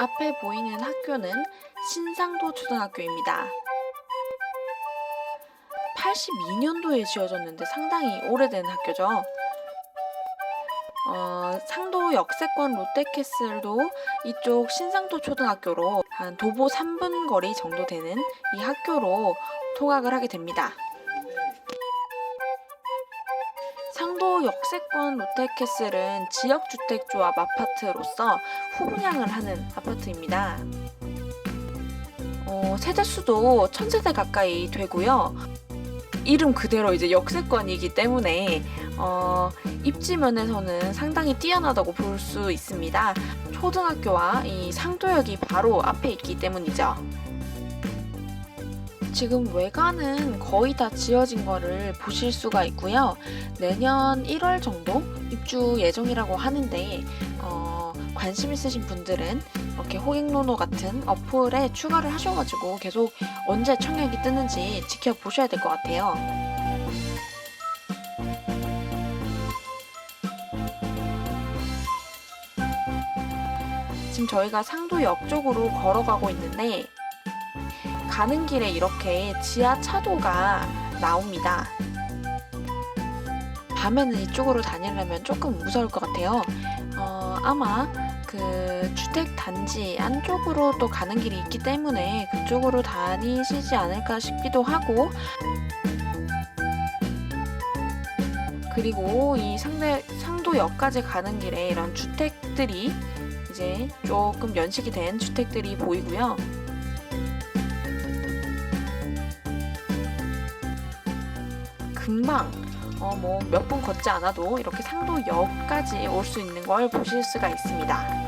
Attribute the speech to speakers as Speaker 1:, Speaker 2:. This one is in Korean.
Speaker 1: 앞에 보이는 학교는 신상도 초등학교입니다. 82년도에 지어졌는데 상당히 오래된 학교죠. 어, 상도 역세권 롯데캐슬도 이쪽 신상도 초등학교로 한 도보 3분 거리 정도 되는 이 학교로 통학을 하게 됩니다. 역세권 롯데캐슬은 지역주택조합 아파트로서 후분양을 하는 아파트입니다. 어, 세대수도 천세대 가까이 되고요. 이름 그대로 이제 역세권이기 때문에 어, 입지면에서는 상당히 뛰어나다고 볼 수 있습니다. 초등학교와 이 상도역이 바로 앞에 있기 때문이죠. 지금 외관은 거의 다 지어진 거를 보실 수가 있고요. 내년 1월 정도 입주 예정이라고 하는데 어, 관심 있으신 분들은 이렇게 호객노노 같은 어플에 추가를 하셔가지고 계속 언제 청약이 뜨는지 지켜보셔야 될 것 같아요. 지금 저희가 상도역 쪽으로 걸어가고 있는데 가는 길에 이렇게 지하 차도가 나옵니다. 밤에는 이쪽으로 다니려면 조금 무서울 것 같아요. 어, 아마 그 주택 단지 안쪽으로 또 가는 길이 있기 때문에 그쪽으로 다니시지 않을까 싶기도 하고 그리고 이 상대 상도역까지 가는 길에 이런 주택들이 이제 조금 연식이 된 주택들이 보이고요. 금방 어, 뭐 몇 분 걷지 않아도 이렇게 상도역까지 올 수 있는 걸 보실 수가 있습니다.